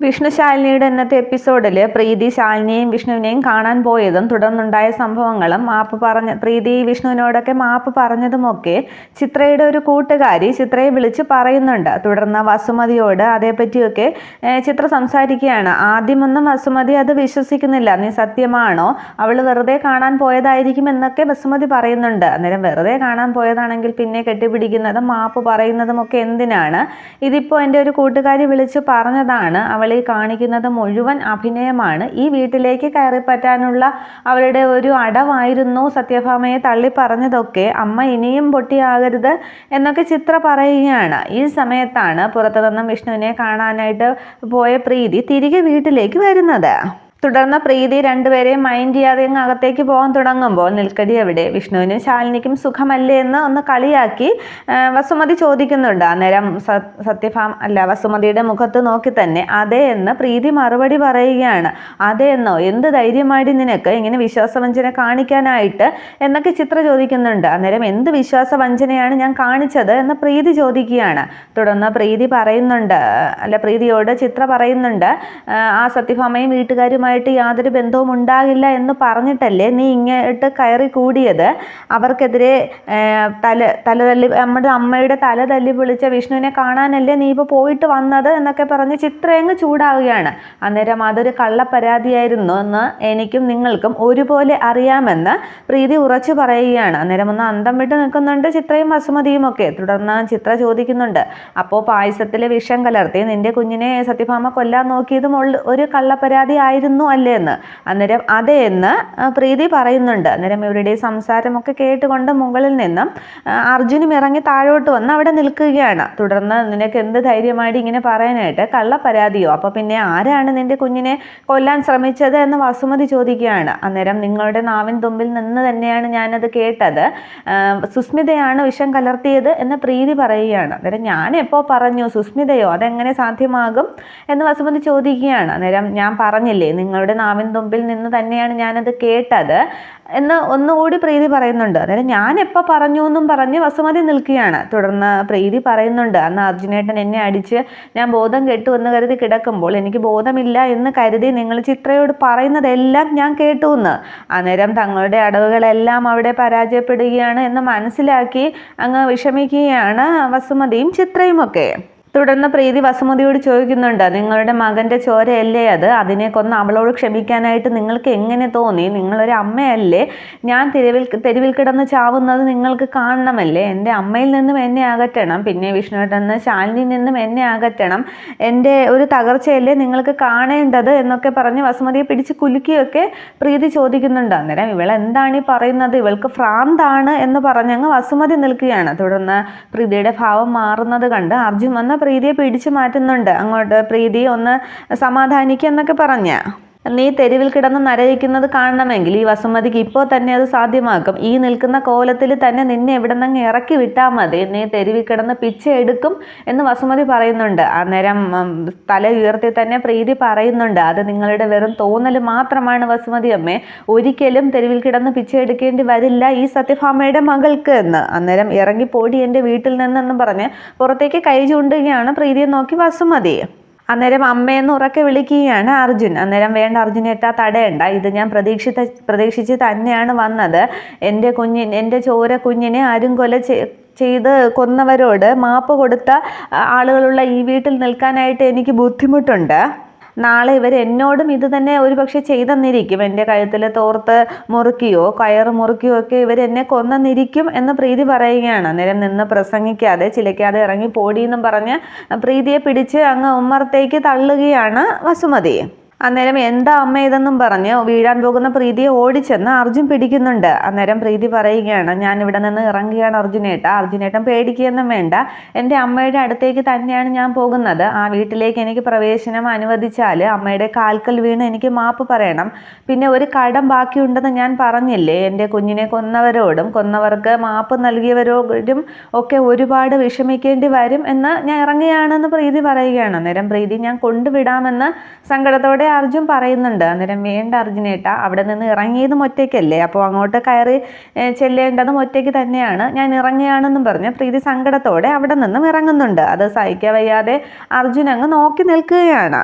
വിഷ്ണു ശാലിനിയുടെ ഇന്നത്തെ എപ്പിസോഡിൽ പ്രീതി ശാലിനിയെയും വിഷ്ണുവിനെയും കാണാൻ പോയതും തുടർന്നുണ്ടായ സംഭവങ്ങളും മാപ്പ് പറഞ്ഞ പ്രീതി വിഷ്ണുവിനോടൊക്കെ മാപ്പ് പറഞ്ഞതുമൊക്കെ ചിത്രയുടെ ഒരു കൂട്ടുകാരി ചിത്രയെ വിളിച്ച് പറയുന്നുണ്ട്. തുടർന്ന് വസുമതിയോട് അതേപ്പറ്റിയൊക്കെ ചിത്ര സംസാരിക്കുകയാണ്. ആദ്യമൊന്നും വസുമതി അത് വിശ്വസിക്കുന്നില്ല. നീ സത്യമാണോ? അവൾ വെറുതെ കാണാൻ പോയതായിരിക്കും എന്നൊക്കെ വസുമതി പറയുന്നുണ്ട്. അന്നേരം വെറുതെ കാണാൻ പോയതാണെങ്കിൽ പിന്നെ കെട്ടിപ്പിടിക്കുന്നതും മാപ്പ് പറയുന്നതും ഒക്കെ എന്തിനാണ്? ഇതിപ്പോൾ എന്റെ ഒരു കൂട്ടുകാരി വിളിച്ച് പറഞ്ഞതാണ്. അവൾ ഈ കാണിക്കുന്നത് മുഴുവൻ അഭിനയമാണ്. ഈ വീട്ടിലേക്ക് കയറിപ്പറ്റാനുള്ള അവളുടെ ഒരു അടവായിരുന്നു സത്യഭാമയെ തള്ളി പറഞ്ഞതൊക്കെ. അമ്മ ഇനിയും പൊട്ടിയാകരുത് എന്നൊക്കെ ചിത്ര പറയുകയാണ്. ഈ സമയത്താണ് പുറത്തു നിന്നും വിഷ്ണുവിനെ കാണാനായിട്ട് പോയ പ്രീതി തിരികെ വീട്ടിലേക്ക് വരുന്നത്. തുടർന്ന് പ്രീതി രണ്ടുപേരെയും മൈൻഡ് ചെയ്യാതെ അങ്ങ് അകത്തേക്ക് പോകാൻ തുടങ്ങുമ്പോൾ നിൽക്കടി അവിടെ വിഷ്ണുവിനും ശാലിനിക്കും സുഖമല്ലേ എന്ന് ഒന്ന് കളിയാക്കി വസുമതി ചോദിക്കുന്നുണ്ട്. അന്നേരം സത്യഭാം അല്ല വസുമതിയുടെ മുഖത്ത് നോക്കി തന്നെ അതെ എന്ന് പ്രീതി മറുപടി പറയുകയാണ്. അതെ എന്നോ? എന്ത് ധൈര്യമായിട്ട് നിനക്ക് ഇങ്ങനെ വിശ്വാസവഞ്ചന കാണിക്കാനായിട്ട്? എന്നൊക്കെ ചിത്ര ചോദിക്കുന്നുണ്ട്. അന്നേരം എന്ത് വിശ്വാസവഞ്ചനയാണ് ഞാൻ കാണിച്ചത് എന്ന് പ്രീതി ചോദിക്കുകയാണ്. തുടർന്ന് പ്രീതി പറയുന്നുണ്ട് അല്ല പ്രീതിയോട് ചിത്ര പറയുന്നുണ്ട് ആ, സത്യഭാമയും സത്യഭാമയും വീട്ടുകാരുമായിട്ട് യാതൊരു ബന്ധവും ഉണ്ടാകില്ല എന്ന് പറഞ്ഞിട്ടല്ലേ നീ ഇങ്ങോട്ട് കയറി കൂടിയത് അവർക്കെതിരെ തല തല തല്ലി നമ്മുടെ അമ്മയുടെ തല തല്ലി വിളിച്ച വിഷ്ണുവിനെ കാണാനല്ലേ നീ ഇപ്പോൾ പോയിട്ട് വന്നത് എന്നൊക്കെ പറഞ്ഞ് ചിത്രയങ്ങ് ചൂടാവുകയാണ്. അന്നേരം അതൊരു കള്ളപ്പരാതിയായിരുന്നു എന്ന് എനിക്കും നിങ്ങൾക്കും ഒരുപോലെ അറിയാമെന്ന് പ്രീതി ഉറച്ചു പറയുകയാണ്. അന്നേരം ഒന്ന് അന്തം വിട്ട് നിൽക്കുന്നുണ്ട് ചിത്രയും വസുമതിയും ഒക്കെ. തുടർന്ന് ചിത്ര ചോദിക്കുന്നുണ്ട് അപ്പോൾ പായസത്തിൽ വിഷം കലർത്തി നിന്റെ കുഞ്ഞിനെ സത്യഭാമ കൊല്ലാൻ നോക്കിയതും ഒരു കള്ളപ്പരാതി ആയിരുന്നു അല്ലേ എന്ന്. അന്നേരം അതെ എന്ന് പ്രീതി പറയുന്നുണ്ട്. അന്നേരം ഇവരുടെ സംസാരമൊക്കെ കേട്ടുകൊണ്ട് മുകളിൽ നിന്നും അർജുനും ഇറങ്ങി താഴോട്ട് വന്ന് അവിടെ നിൽക്കുകയാണ്. തുടർന്ന് നിനക്ക് എന്ത് ധൈര്യമായിട്ട് ഇങ്ങനെ പറയാനായിട്ട്? കള്ളപ്പരാതിയോ? അപ്പോൾ പിന്നെ ആരാണ് നിന്റെ കുഞ്ഞിനെ കൊല്ലാൻ ശ്രമിച്ചത് എന്ന് വസുമതി ചോദിക്കുകയാണ്. അന്നേരം നിങ്ങളുടെ നാവിൻ തുമ്പിൽ നിന്ന് തന്നെയാണ് ഞാനത് കേട്ടത്. സുസ്മിതയാണ് വിഷം കലർത്തിയത് എന്ന് പ്രീതി പറയുകയാണ്. അന്നേരം ഞാൻ എപ്പോൾ പറഞ്ഞു സുസ്മിതയോ അതെങ്ങനെ സാധ്യമാകും? എന്ന് വസുമതി ചോദിക്കുകയാണ്. അന്നേരം ഞാൻ പറഞ്ഞില്ലേ നിങ്ങളുടെ നാവിൻ തുമ്പിൽ നിന്ന് തന്നെയാണ് ഞാനത് കേട്ടത് എന്ന് ഒന്നുകൂടി പ്രീതി പറയുന്നുണ്ട്. അതായത് ഞാൻ എപ്പോൾ പറഞ്ഞു എന്നും പറഞ്ഞ് വസുമതി നിൽക്കുകയാണ്. തുടർന്ന് പ്രീതി പറയുന്നുണ്ട് അന്ന് അർജുനേട്ടൻ എന്നെ അടിച്ച് ഞാൻ ബോധം കെട്ടു എന്ന് കരുതി കിടക്കുമ്പോൾ എനിക്ക് ബോധമില്ല എന്ന് കരുതി നിങ്ങൾ ചിത്രയോട് പറയുന്നതെല്ലാം ഞാൻ കേട്ടു എന്ന്. അന്നേരം തങ്ങളുടെ അടവുകളെല്ലാം അവിടെ പരാജയപ്പെടുകയാണ് എന്ന് മനസ്സിലാക്കി അങ്ങ് വിഷമിക്കുകയാണ് വസുമതിയും ചിത്രയും ഒക്കെ തുടർന്ന് പ്രീതി വസുമതിയോട് ചോദിക്കുന്നുണ്ട് നിങ്ങളുടെ മകന്റെ ചോരയല്ലേ അത്? അതിനെ കൊന്ന് അവളോട് ക്ഷമിക്കാനായിട്ട് നിങ്ങൾക്ക് എങ്ങനെ തോന്നി? നിങ്ങളൊരു അമ്മയല്ലേ? ഞാൻ തെരുവിൽ തെരുവിൽ കിടന്ന് ചാവുന്നത് നിങ്ങൾക്ക് കാണണമല്ലേ? എന്റെ അമ്മയിൽ നിന്നും എന്നെ അകറ്റണം. പിന്നെ വിഷ്ണുവേട്ടെന്ന് ശാലിനിയിൽ നിന്നും എന്നെ അകറ്റണം. എന്റെ ഒരു തകർച്ചയല്ലേ നിങ്ങൾക്ക് കാണേണ്ടത്? എന്നൊക്കെ പറഞ്ഞ് വസുമതിയെ പിടിച്ച് കുലുക്കിയൊക്കെ പ്രീതി ചോദിക്കുന്നുണ്ട്. അന്നേരം ഇവൾ എന്താണ് ഈ പറയുന്നത്? ഇവൾക്ക് ഭ്രാന്താണ് എന്ന് പറഞ്ഞങ്ങ് വസുമതി നിൽക്കുകയാണ്. തുടർന്ന് പ്രീതിയുടെ ഭാവം മാറുന്നത് കണ്ട് അർജുൻ വന്ന് പ്രീതിയെ പിടിച്ചു മാറ്റുന്നുണ്ട്. അങ്ങോട്ട് പ്രീതി ഒന്ന് സമാധാനിക്കുക എന്നൊക്കെ പറഞ്ഞ. നീ തെരുവിൽ കിടന്ന് നരയിക്കുന്നത് കാണണമെങ്കിൽ ഈ വസുമതിക്ക് ഇപ്പോൾ തന്നെ അത് സാധ്യമാക്കും. ഈ നിൽക്കുന്ന കോലത്തിൽ തന്നെ നിന്നെ എവിടെ നിന്ന് ഇറക്കി വിട്ടാൽ മതി. നീ തെരുവിൽ കിടന്ന് പിച്ച എടുക്കും എന്ന് വസുമതി പറയുന്നുണ്ട്. അന്നേരം തല ഉയർത്തി തന്നെ പ്രീതി പറയുന്നുണ്ട്. അത് നിങ്ങളുടെ വെറും തോന്നൽ മാത്രമാണ് വസുമതി അമ്മേ. ഒരിക്കലും തെരുവിൽ കിടന്ന് പിച്ച എടുക്കേണ്ടി വരില്ല ഈ സത്യഭാമയുടെ മകൾക്ക് എന്ന്. അന്നേരം ഇറങ്ങിപ്പോടി എന്റെ വീട്ടിൽ നിന്നെന്ന് പറഞ്ഞ് പുറത്തേക്ക് കൈ ചൂണ്ടുകയാണ് പ്രീതിയെ നോക്കി വസുമതി. അന്നേരം അമ്മയെന്ന് ഉറക്കെ വിളിക്കുകയാണ് അർജുൻ. അന്നേരം വേണ്ട അർജുനേട്ടാ തടയണ്ട. ഇത് ഞാൻ പ്രതീക്ഷിത പ്രതീക്ഷിച്ച് തന്നെയാണ് വന്നത്. എന്റെ കുഞ്ഞിൻ എന്റെ ചോര കുഞ്ഞിനെ ആരും കൊല ചെയ്- ചെയ്ത് കൊന്നവരോട് മാപ്പ് കൊടുത്ത ആളുകളുള്ള ഈ വീട്ടിൽ നിൽക്കാനായിട്ട് എനിക്ക് ബുദ്ധിമുട്ടുണ്ട്. നാളെ ഇവർ എന്നോടും ഇത് തന്നെ ഒരുപക്ഷെ ചെയ്തെന്നിരിക്കും. എന്റെ കഴുത്തിൽ തോർത്ത് മുറുക്കിയോ കയർ മുറുക്കിയോ ഒക്കെ ഇവർ എന്നെ കൊന്നെന്നിരിക്കും എന്ന് പ്രീതി പറയുകയാണ്. അന്നേരം നിന്ന് പ്രസംഗിക്കാതെ ചിലയ്ക്കാതെ ഇറങ്ങി പോടിയെന്നും പറഞ്ഞ് പ്രീതിയെ പിടിച്ച് അങ്ങ് ഉമ്മറത്തേക്ക് തള്ളുകയാണ് വസുമതി. അന്നേരം എന്താ അമ്മ ഇതെന്നും പറഞ്ഞ് വീഴാൻ പോകുന്ന പ്രീതിയെ ഓടിച്ചെന്ന് അർജുൻ പിടിക്കുന്നുണ്ട്. അന്നേരം പ്രീതി പറയുകയാണ് ഞാൻ ഇവിടെ നിന്ന് ഇറങ്ങുകയാണ് അർജുനേട്ട. അർജുനേട്ടൻ പേടിക്കുകയൊന്നും വേണ്ട. എന്റെ അമ്മയുടെ അടുത്തേക്ക് തന്നെയാണ് ഞാൻ പോകുന്നത്. ആ വീട്ടിലേക്ക് എനിക്ക് പ്രവേശനം അനുവദിച്ചാൽ അമ്മയുടെ കാൽക്കൽ വീണ് എനിക്ക് മാപ്പ് പറയണം. പിന്നെ ഒരു കടം ബാക്കിയുണ്ടെന്ന് ഞാൻ പറഞ്ഞില്ലേ? എന്റെ കുഞ്ഞിനെ കൊന്നവരോടും കൊന്നവർക്ക് മാപ്പ് നൽകിയവരോടും ഒക്കെ ഒരുപാട് വിഷമിക്കേണ്ടി വരും എന്ന് ഞാൻ ഇറങ്ങുകയാണെന്ന് പ്രീതി പറയുകയാണ്. അന്നേരം പ്രീതി ഞാൻ കൊണ്ടുവിടാമെന്ന് സങ്കടത്തോടെ അർജുൻ പറയുന്നുണ്ട് അന്നേരം വേണ്ട അർജുനേട്ട അവിടെ നിന്ന് ഇറങ്ങിയതും ഒറ്റയ്ക്കല്ലേ. അപ്പോൾ അങ്ങോട്ട് കയറി ചെല്ലേണ്ടതും ഒറ്റയ്ക്ക് തന്നെയാണ്. ഞാൻ ഇറങ്ങുകയാണെന്നും പറഞ്ഞ്. പ്രീതി സങ്കടത്തോടെ അവിടെ നിന്നും ഇറങ്ങുന്നുണ്ട്. അത് സഹിക്കാൻ വയ്യാതെ അർജുൻ അങ്ങ് നോക്കി നിൽക്കുകയാണ്.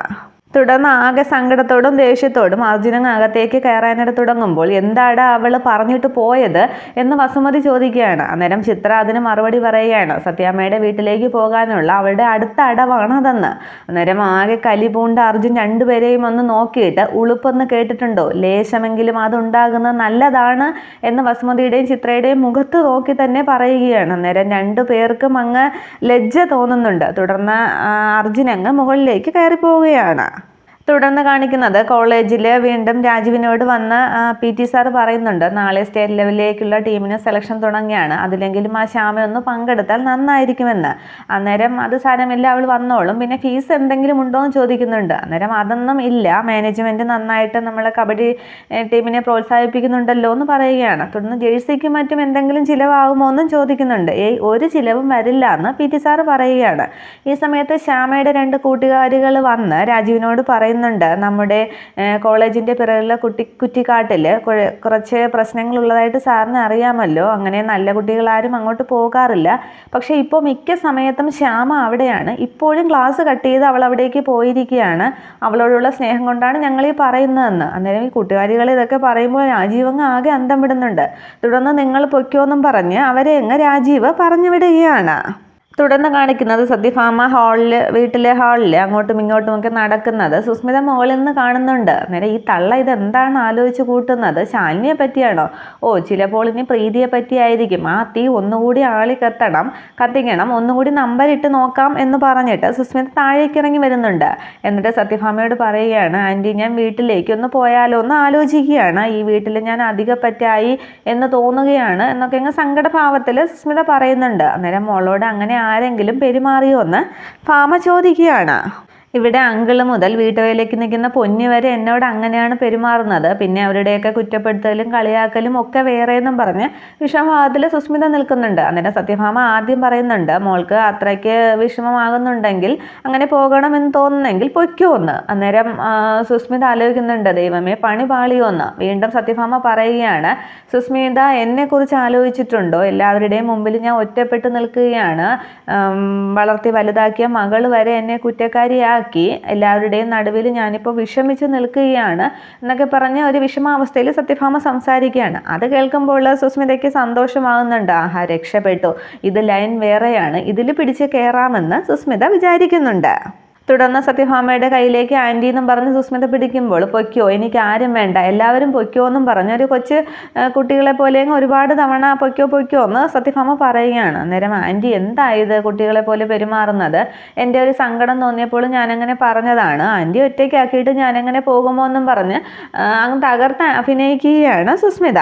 തുടർന്ന് ആകെ സങ്കടത്തോടും ദേഷ്യത്തോടും അർജുനൻ അകത്തേക്ക് കയറാനായിട്ട് തുടങ്ങുമ്പോൾ എന്താണ് അവൾ പറഞ്ഞിട്ട് പോയത് എന്ന് വസുമതി ചോദിക്കുകയാണ്. അന്നേരം ചിത്ര അതിന് മറുപടി പറയുകയാണ് സത്യാമ്മയുടെ വീട്ടിലേക്ക് പോകാനുള്ള അവളുടെ അടുത്ത അടവാണ് അതെന്ന്. അന്നേരം ആകെ കലി പൂണ്ട അർജുൻ രണ്ടുപേരെയും ഒന്ന് നോക്കിയിട്ട് ഉളുപ്പെന്ന് കേട്ടിട്ടുണ്ടോ? ലേശമെങ്കിലും അതുണ്ടാകുന്നത് നല്ലതാണ് എന്ന് വസുമതിയുടെയും ചിത്രയുടെയും മുഖത്ത് നോക്കി തന്നെ പറയുകയാണ്. അന്നേരം രണ്ടു പേർക്കും അങ്ങ് ലജ്ജ തോന്നുന്നുണ്ട്. തുടർന്ന് അർജുൻ അങ്ങ് മുകളിലേക്ക് കയറി പോവുകയാണ് തുടർന്ന് കാണിക്കുന്നത് കോളേജിൽ വീണ്ടും രാജുവിനോട് വന്ന് പി ടി സാർ പറയുന്നുണ്ട് നാളെ സ്റ്റേറ്റ് ലെവലിലേക്കുള്ള ടീമിന് സെലക്ഷൻ തുടങ്ങിയാണ് അതിലെങ്കിലും ആ ശ്യാമയൊന്ന് പങ്കെടുത്താൽ നന്നായിരിക്കുമെന്ന്. അന്നേരം അത് സാരമില്ല അവൾ വന്നോളും. പിന്നെ ഫീസ് എന്തെങ്കിലും ഉണ്ടോ എന്ന് ചോദിക്കുന്നുണ്ട്. അന്നേരം അതൊന്നും ഇല്ല. മാനേജ്മെന്റ് നന്നായിട്ട് നമ്മളെ കബഡി ടീമിനെ പ്രോത്സാഹിപ്പിക്കുന്നുണ്ടല്ലോ എന്ന് പറയുകയാണ്. തുടർന്ന് ജേഴ്സിക്കും മറ്റും എന്തെങ്കിലും ചിലവാകുമോ എന്നും ചോദിക്കുന്നുണ്ട്. ഏയ് ഒരു ചിലവും വരില്ല എന്ന് പി ടി സാറ് പറയുകയാണ്. ഈ സമയത്ത് ശ്യാമയുടെ രണ്ട് കൂട്ടുകാരികൾ വന്ന് രാജുവിനോട് പറയും പറയുന്നുണ്ട്. നമ്മുടെ കോളേജിന്റെ പിറകിലുള്ള കുട്ടി കുറ്റിക്കാട്ടിൽ കുറച്ച് പ്രശ്നങ്ങളുള്ളതായിട്ട് സാറിന് അറിയാമല്ലോ. അങ്ങനെ നല്ല കുട്ടികളാരും അങ്ങോട്ട് പോകാറില്ല. പക്ഷേ ഇപ്പോൾ മിക്ക സമയത്തും ശ്യാമ അവിടെയാണ്. ഇപ്പോഴും ക്ലാസ് കട്ട് ചെയ്ത് അവൾ അവിടേക്ക് പോയിരിക്കുകയാണ്. അവളോടുള്ള സ്നേഹം കൊണ്ടാണ് ഞങ്ങൾ ഈ പറയുന്നതെന്ന്. അന്നേരം ഈ കൂട്ടുകാരികൾ ഇതൊക്കെ പറയുമ്പോൾ രാജീവങ്ങ് ആകെ അന്തം വിടുന്നുണ്ട്. തുടർന്ന് നിങ്ങൾ പൊയ്ക്കോന്നും പറഞ്ഞ് അവരെ അങ്ങ് രാജീവ് പറഞ്ഞു വിടുകയാണ്. തുടർന്ന് കാണിക്കുന്നത് സത്യഭാമ ഹാളിൽ വീട്ടിലെ ഹാളിൽ അങ്ങോട്ടും ഇങ്ങോട്ടും ഒക്കെ നടക്കുന്നത് സുസ്മിത മുകളിൽ നിന്ന് കാണുന്നുണ്ട്. അന്നേരം ഈ തള്ള ഇതെന്താണ് ആലോചിച്ച് കൂട്ടുന്നത്? ശാലിനിയെ പറ്റിയാണോ? ഓ ചിലപ്പോൾ ഇനി പ്രീതിയെ പറ്റിയായിരിക്കും. ആ തീ ഒന്നുകൂടി ആളി കത്തണം കത്തിക്കണം ഒന്നുകൂടി നമ്പർ ഇട്ട് നോക്കാം എന്ന് പറഞ്ഞിട്ട് സുസ്മിത താഴേക്ക് ഇറങ്ങി വരുന്നുണ്ട്. എന്നിട്ട് സത്യഭാമയോട് പറയുകയാണ് ആന്റി ഞാൻ വീട്ടിലേക്ക് ഒന്ന് പോയാലോ ഒന്ന് ആലോചിക്കുകയാണ്. ഈ വീട്ടിൽ ഞാൻ അധിക പറ്റായി എന്ന് തോന്നുകയാണ് എന്നൊക്കെ അങ്ങ് സങ്കടഭാവത്തിൽ സുസ്മിത പറയുന്നുണ്ട്. അന്നേരം മോളോട് അങ്ങനെ ആരെങ്കിലും പെരുമാറിയോ എന്ന് ഫാമ ചോദിക്കുകയാണ്. ഇവിടെ അങ്കിൾ മുതൽ വീട്ടുവയിലേക്ക് നിൽക്കുന്ന പൊന്നി വരെ എന്നോട് അങ്ങനെയാണ് പെരുമാറുന്നത്. പിന്നെ അവരുടെയൊക്കെ കുറ്റപ്പെടുത്തലും കളിയാക്കലും ഒക്കെ വേറെ എന്നും പറഞ്ഞ് വിഷമഭാവത്തിൽ സുസ്മിത നിൽക്കുന്നുണ്ട്. അന്നേരം സത്യഭാമ ആദ്യം പറയുന്നുണ്ട് മോൾക്ക് അത്രയ്ക്ക് വിഷമമാകുന്നുണ്ടെങ്കിൽ അങ്ങനെ പോകണമെന്ന് തോന്നുന്നെങ്കിൽ പൊയ്ക്കോന്ന് അന്നേരം സുസ്മിത ആലോചിക്കുന്നുണ്ട് ദൈവമേ പണി പാളിയോന്ന് വീണ്ടും സത്യഭാമ പറയുകയാണ് സുസ്മിത എന്നെക്കുറിച്ച് ആലോചിച്ചിട്ടുണ്ടോ? എല്ലാവരുടെയും മുമ്പിൽ ഞാൻ ഒറ്റപ്പെട്ട് നിൽക്കുകയാണ്. വളർത്തി വലുതാക്കിയ മകൾ വരെ എന്നെ കുറ്റക്കാരിയാക്കി ഉണ്ടാക്കി. എല്ലാവരുടെയും നടുവിൽ ഞാനിപ്പോൾ വിഷമിച്ച് നിൽക്കുകയാണ് എന്നൊക്കെ പറഞ്ഞ് ഒരു വിഷമാവസ്ഥയിൽ സത്യഭാമ സംസാരിക്കുകയാണ്. അത് കേൾക്കുമ്പോൾ സുസ്മിതയ്ക്ക് സന്തോഷമാകുന്നുണ്ട്. ആഹാ രക്ഷപ്പെട്ടു. ഇത് ലൈൻ വേറെയാണ്. ഇതിൽ പിടിച്ച് കയറാമെന്ന് സുസ്മിത വിചാരിക്കുന്നുണ്ട്. തുടർന്ന് സത്യഭാമയുടെ കയ്യിലേക്ക് ആന്റി എന്നും പറഞ്ഞ് സുസ്മിത പിടിക്കുമ്പോൾ പൊയ്ക്കോ എനിക്ക് ആരും വേണ്ട എല്ലാവരും പൊയ്ക്കോ എന്നും പറഞ്ഞ്. ഒരു കൊച്ച് കുട്ടികളെ പോലെ ഒരുപാട് തവണ പൊയ്ക്കോ പൊയ്ക്കോ എന്ന് സത്യഭാമ പറയുകയാണ്. അന്നേരം ആന്റി എന്തായത് കുട്ടികളെ പോലെ പെരുമാറുന്നത്? എന്റെ ഒരു സങ്കടം തോന്നിയപ്പോൾ ഞാനങ്ങനെ പറഞ്ഞതാണ്. ആന്റി ഒറ്റയ്ക്കാക്കിയിട്ട് ഞാനങ്ങനെ പോകുമോ എന്നും പറഞ്ഞ് അങ്ങ് തകർത്ത് അഭിനയിക്കുകയാണ് സുസ്മിത.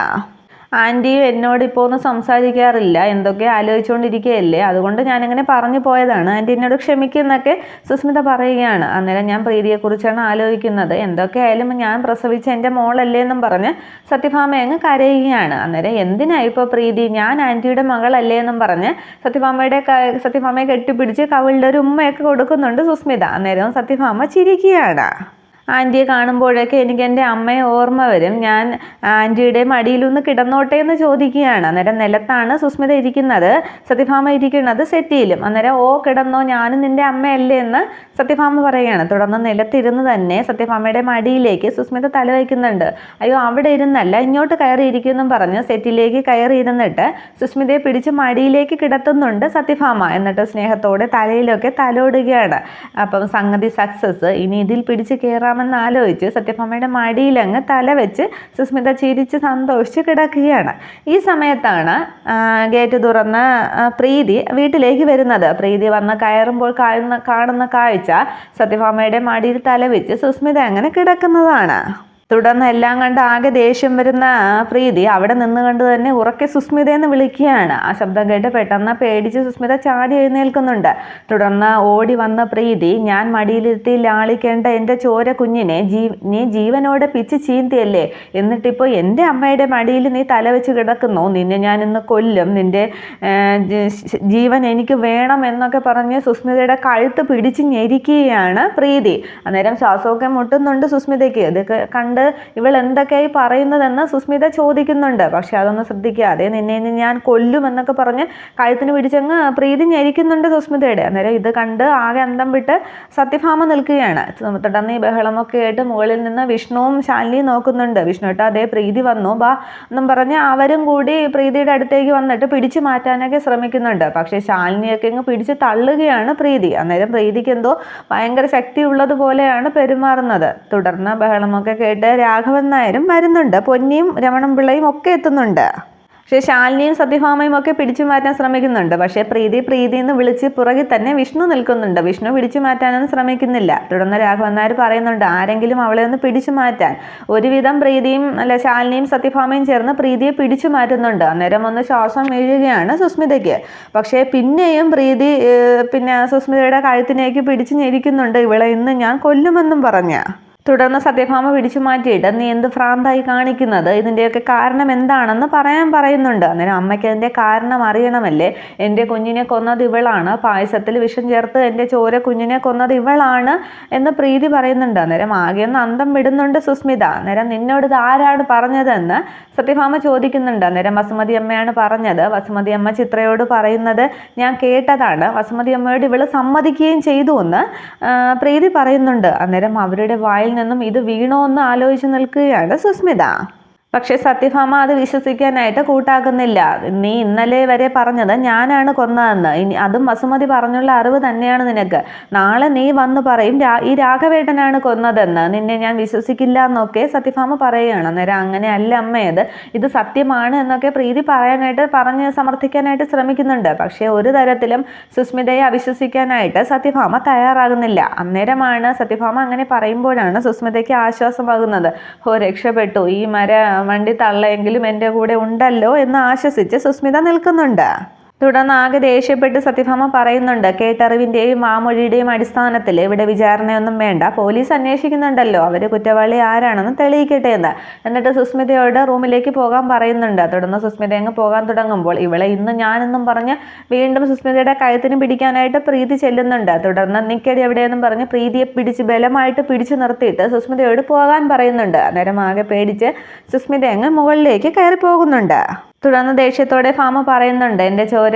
ആന്റിയും എന്നോട് ഇപ്പോൾ ഒന്നും സംസാരിക്കാറില്ല. എന്തൊക്കെ ആലോചിച്ചുകൊണ്ടിരിക്കുകയല്ലേ? അതുകൊണ്ട് ഞാനിങ്ങനെ പറഞ്ഞു പോയതാണ്. ആന്റി എന്നോട് ക്ഷമിക്കുന്നൊക്കെ സുസ്മിത പറയുകയാണ്. അന്നേരം ഞാൻ പ്രീതിയെക്കുറിച്ചാണ് ആലോചിക്കുന്നത്. എന്തൊക്കെ ആയാലും ഞാൻ പ്രസവിച്ച എന്റെ മോളല്ലേ എന്നും പറഞ്ഞ് സത്യഭാമ അങ്ങ് കരയുകയാണ്. അന്നേരം എന്തിനാ ഇപ്പോൾ പ്രീതി? ഞാൻ ആന്റിയുടെ മകളല്ലേ എന്നും പറഞ്ഞ് സത്യഭാമയുടെ സത്യഭാമയെ കെട്ടിപ്പിടിച്ച് കവിളുടെ ഒരു ഉമ്മയൊക്കെ കൊടുക്കുന്നുണ്ട് സുസ്മിത. അന്നേരം സത്യഭാമ ചിരിക്കുകയാണ്. ആന്റിയെ കാണുമ്പോഴൊക്കെ എനിക്ക് എന്റെ അമ്മയെ ഓർമ്മ വരും. ഞാൻ ആന്റിയുടെ മടിയിലൊന്ന് കിടന്നോട്ടെ എന്ന് ചോദിക്കുകയാണ്. അന്നേരം നിലത്താണ് സുസ്മിത ഇരിക്കുന്നത്. സത്യഭാമ ഇരിക്കുന്നത് സെറ്റിയിലും. അന്നേരം ഓ കിടന്നോ ഞാനും നിന്റെ അമ്മയല്ലേ എന്ന് സത്യഭാമ പറയുകയാണ് തുടർന്ന് നിലത്തിരുന്ന് തന്നെ സത്യഭാമയുടെ മടിയിലേക്ക് സുസ്മിത തലവയ്ക്കുന്നുണ്ട്. അയ്യോ അവിടെ ഇരുന്നല്ല ഇങ്ങോട്ട് കയറിയിരിക്കുമെന്നും പറഞ്ഞ് സെറ്റിലേക്ക് കയറി ഇരുന്നിട്ട് സുസ്മിതയെ പിടിച്ച് മടിയിലേക്ക് കിടത്തുന്നുണ്ട് സത്യഭാമ. എന്നിട്ട് സ്നേഹത്തോടെ തലയിലൊക്കെ തലോടുകയാണ്. അപ്പം സംഗതി സക്സസ് ഇനി ഇതിൽ പിടിച്ച് കയറാൻ ചെയ്യാമെന്ന് ആലോചിച്ച് സത്യഭാമയുടെ മടിയിലങ്ങ് തല വെച്ച് സുസ്മിത ചിരിച്ച് സന്തോഷിച്ച് കിടക്കുകയാണ്. ഈ സമയത്താണ് ഗേറ്റ് തുറന്ന് പ്രീതി വീട്ടിലേക്ക് വരുന്നത്. പ്രീതി വന്ന് കയറുമ്പോൾ കാണുന്ന കാണുന്ന കാഴ്ച സത്യഭാമയുടെ മടിയിൽ തല വെച്ച് സുസ്മിത അങ്ങനെ കിടക്കുന്നതാണ്. തുടർന്ന് എല്ലാം കണ്ട് ആകെ ദേഷ്യം വരുന്ന പ്രീതി അവിടെ നിന്ന് കണ്ട് തന്നെ ഉറക്കെ സുസ്മിതയെന്ന് വിളിക്കുകയാണ്. ആ ശബ്ദം കേട്ട് പെട്ടെന്ന് പേടിച്ച് സുസ്മിത ചാടി എഴുന്നേൽക്കുന്നുണ്ട്. തുടർന്ന് ഓടി വന്ന പ്രീതി ഞാൻ മടിയിലിരുത്തി ലാളിക്കേണ്ട എന്റെ ചോര കുഞ്ഞിനെ ജീ നീ ജീവനോടെ പിച്ച് ചീന്തിയല്ലേ? എന്നിട്ടിപ്പോൾ എന്റെ അമ്മയുടെ മടിയിൽ നീ തല വെച്ച് കിടക്കുന്നു. നിന്നെ ഞാൻ ഇന്ന് കൊല്ലും. നിന്റെ ജീവൻ എനിക്ക് വേണം എന്നൊക്കെ പറഞ്ഞ് സുസ്മിതയുടെ കഴുത്ത് പിടിച്ച് ഞെരിക്കുകയാണ് പ്രീതി. അന്നേരം ശ്വാസമൊക്കെ മുട്ടുന്നുണ്ട് സുസ്മിതയ്ക്ക്. ഇതൊക്കെ കണ്ട് കണ്ട് ഇവൾ എന്തൊക്കെയായി പറയുന്നതെന്ന് സുസ്മിത ചോദിക്കുന്നുണ്ട്. പക്ഷെ അതൊന്നും ശ്രദ്ധിക്കാതെ നിന്നെ ഞാൻ കൊല്ലുമെന്നൊക്കെ പറഞ്ഞ് കഴുത്തിന് പിടിച്ചങ്ങ് പ്രീതി ഞെരിക്കുന്നുണ്ട് സുസ്മിതയുടെ. അന്നേരം ഇത് കണ്ട് ആകെ അന്തം വിട്ട് സത്യഭാമ നിൽക്കുകയാണ്. തുടർന്ന് ഈ ബഹളമൊക്കെ ആയിട്ട് മുകളിൽ നിന്ന് വിഷ്ണുവും ശാലിനിയും നോക്കുന്നുണ്ട്. വിഷ്ണു ഏട്ടാ അതേ പ്രീതി വന്നു. ബാ എന്നും പറഞ്ഞ് അവരും കൂടി പ്രീതിയുടെ അടുത്തേക്ക് വന്നിട്ട് പിടിച്ചു മാറ്റാനൊക്കെ ശ്രമിക്കുന്നുണ്ട്. പക്ഷേ ശാലിനിയൊക്കെ ഇങ്ങ് പിടിച്ച് തള്ളുകയാണ് പ്രീതി. അന്നേരം പ്രീതിക്ക് എന്തോ ഭയങ്കര ശക്തി ഉള്ളതുപോലെയാണ് പെരുമാറുന്നത്. തുടർന്ന് ബഹളമൊക്കെ കേട്ട് രാഘവൻ നായരും വരുന്നുണ്ട്. പൊന്നിയും രമണം പിള്ളയും ഒക്കെ എത്തുന്നുണ്ട്. പക്ഷേ ശാലിനിയും സത്യഭാമയും ഒക്കെ പിടിച്ചു മാറ്റാൻ ശ്രമിക്കുന്നുണ്ട്. പക്ഷേ പ്രീതി പ്രീതി എന്ന് വിളിച്ച് പുറകിൽ തന്നെ വിഷ്ണു നിൽക്കുന്നുണ്ട്. വിഷ്ണു പിടിച്ചു മാറ്റാനൊന്നും ശ്രമിക്കുന്നില്ല. തുടർന്ന് രാഘവൻ നായർ പറയുന്നുണ്ട് ആരെങ്കിലും അവളെ ഒന്ന് പിടിച്ചു മാറ്റാൻ. ഒരുവിധം പ്രീതിയും അല്ല ശാലിനിയും സത്യഭാമയും ചേർന്ന് പ്രീതിയെ പിടിച്ചു മാറ്റുന്നുണ്ട്. അന്നേരം ഒന്ന് ശ്വാസം വീഴുകയാണ് സുസ്മിതയ്ക്ക്. പക്ഷേ പിന്നെയും പ്രീതി പിന്നെ സുസ്മിതയുടെ കഴുത്തിനേക്ക് പിടിച്ചു ഞെരിക്കുന്നുണ്ട്. ഇവളെ ഇന്ന് ഞാൻ കൊല്ലുമെന്നും പറഞ്ഞ. തുടർന്ന് സത്യഭാമ പിടിച്ചു മാറ്റിയിട്ട് നീ എന്ത് ഭ്രാന്തായി കാണിക്കുന്നത്? ഇതിന്റെയൊക്കെ കാരണം എന്താണെന്ന് പറയാൻ പറയുന്നുണ്ട്. അന്നേരം അമ്മയ്ക്ക് അതിന്റെ കാരണം അറിയണമല്ലേ? എന്റെ കുഞ്ഞിനെ കൊന്നത് ഇവളാണ്. പായസത്തിൽ വിഷം ചേർത്ത് എന്റെ ചോര കുഞ്ഞിനെ കൊന്നത് ഇവളാണ് എന്ന് പ്രീതി പറയുന്നുണ്ട്. അന്നേരം ആകെ ഒന്ന് അന്തം വിടുന്നുണ്ട് സുസ്മിത. അന്നേരം നിന്നോട് ഇത് ആരാണ് പറഞ്ഞതെന്ന് സത്യഭാമ ചോദിക്കുന്നുണ്ട്. അന്നേരം വസുമതി അമ്മയാണ് പറഞ്ഞത്. വസുമതി അമ്മ ചിത്രയോട് പറയുന്നത് ഞാൻ കേട്ടതാണ്. വസുമതി അമ്മയോട് ഇവൾ സമ്മതിക്കുകയും ചെയ്തു എന്ന് പ്രീതി പറയുന്നുണ്ട്. അന്നേരം അവരുടെ വായിൽ നിന്നും ഇത് വീണോ എന്ന് ആലോചിച്ച് നിൽക്കുകയാണ് സുസ്മിത. പക്ഷേ സത്യഭാമ അത് വിശ്വസിക്കാനായിട്ട് കൂട്ടാക്കുന്നില്ല നീ ഇന്നലെ വരെ പറഞ്ഞത് ഞാനാണ് കൊന്നതെന്ന്. ഇനി അതും വസുമതി പറഞ്ഞുള്ള അറിവ് തന്നെയാണ് നിനക്ക്. നാളെ നീ വന്ന് പറയും ഈ രാഘവേട്ടനാണ് കൊന്നതെന്ന്. നിന്നെ ഞാൻ വിശ്വസിക്കില്ല എന്നൊക്കെ സത്യഭാമ പറയുകയാണ്. അന്നേരം അങ്ങനെയല്ല അമ്മയത് ഇത് സത്യമാണ് എന്നൊക്കെ പ്രീതി പറയാനായിട്ട് പറഞ്ഞ് സമർത്ഥിക്കാനായിട്ട് ശ്രമിക്കുന്നുണ്ട്. പക്ഷേ ഒരു തരത്തിലും സുസ്മിതയെ അവിശ്വസിക്കാനായിട്ട് സത്യഭാമ തയ്യാറാകുന്നില്ല. അന്നേരമാണ് സത്യഭാമ അങ്ങനെ പറയുമ്പോഴാണ് സുസ്മിതയ്ക്ക് ആശ്വാസമാകുന്നത് ഓ രക്ഷപ്പെട്ടു. ഈ മര വണ്ടി തള്ളയെങ്കിലും എന്റെ കൂടെ ഉണ്ടല്ലോ എന്ന് ആശ്വസിച്ച് സുസ്മിത നിൽക്കുന്നുണ്ട്. തുടർന്ന് ആകെ ദേഷ്യപ്പെട്ട് സത്യഭാമ പറയുന്നുണ്ട്. കേട്ടറിവിന്റെയും വാമൊഴിയുടെയും അടിസ്ഥാനത്തിൽ ഇവിടെ വിചാരണയൊന്നും വേണ്ട. പോലീസ് അന്വേഷിക്കുന്നുണ്ടല്ലോ. അവർ കുറ്റവാളി ആരാണെന്ന് തെളിയിക്കട്ടെ എന്ന്. എന്നിട്ട് സുസ്മിതയോട് റൂമിലേക്ക് പോകാൻ പറയുന്നുണ്ട്. തുടർന്ന് സുസ്മിത അങ്ങ് പോകാൻ തുടങ്ങുമ്പോൾ ഇവളെ ഇന്ന് ഞാനെന്നും പറഞ്ഞ് വീണ്ടും സുസ്മിതയുടെ കഴുത്തിന് പിടിക്കാനായിട്ട് പ്രീതി ചെല്ലുന്നുണ്ട്. തുടർന്ന് നിക്കടി എവിടെയെന്നും പറഞ്ഞ് പ്രീതിയെ പിടിച്ച് ബലമായിട്ട് പിടിച്ചു നിർത്തിയിട്ട് സുസ്മിതയോട് പോകാൻ പറയുന്നുണ്ട്. അന്നേരം ആകെ പേടിച്ച് സുസ്മിത അങ്ങ് മുകളിലേക്ക് കയറി പോകുന്നുണ്ട് തുടർന്ന് ദേഷ്യത്തോടെ ഫാമ പറയുന്നുണ്ട് എന്റെ ചോര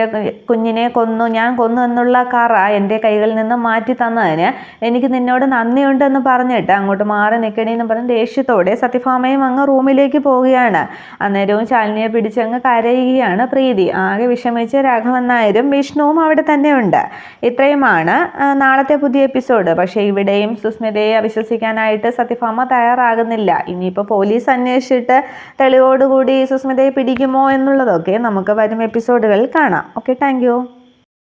കുഞ്ഞിനെ കൊന്നു ഞാൻ കൊന്നു എന്നുള്ള കറ എന്റെ കൈകളിൽ നിന്ന് മാറ്റി തന്നതിന് എനിക്ക് നിന്നോട് നന്ദിയുണ്ട് എന്ന് പറഞ്ഞിട്ട് അങ്ങോട്ട് മാറി നിൽക്കണി എന്ന് പറഞ്ഞ് ദേഷ്യത്തോടെ സത്യഫാമയും അങ്ങ് റൂമിലേക്ക് പോവുകയാണ്. അന്നേരവും ശാലിനിയെ പിടിച്ച് അങ്ങ് കരയുകയാണ് പ്രീതി. ആകെ വിഷമിച്ച രാഘവൻ നായരും വിഷ്ണുവും അവിടെ തന്നെയുണ്ട്. ഇത്രയുമാണ് നാളത്തെ പുതിയ എപ്പിസോഡ്. പക്ഷേ ഇവിടെയും സുസ്മിതയെ അവിശ്വസിക്കാനായിട്ട് സത്യഭാമ തയ്യാറാകുന്നില്ല. ഇനിയിപ്പോൾ പോലീസ് അന്വേഷിച്ചിട്ട് തെളിവോടുകൂടി സുസ്മിതയെ പിടിക്കുമോ എന്നുള്ളതൊക്കെ നമുക്ക് വരും എപ്പിസോഡുകളിൽ കാണാം. Okay thank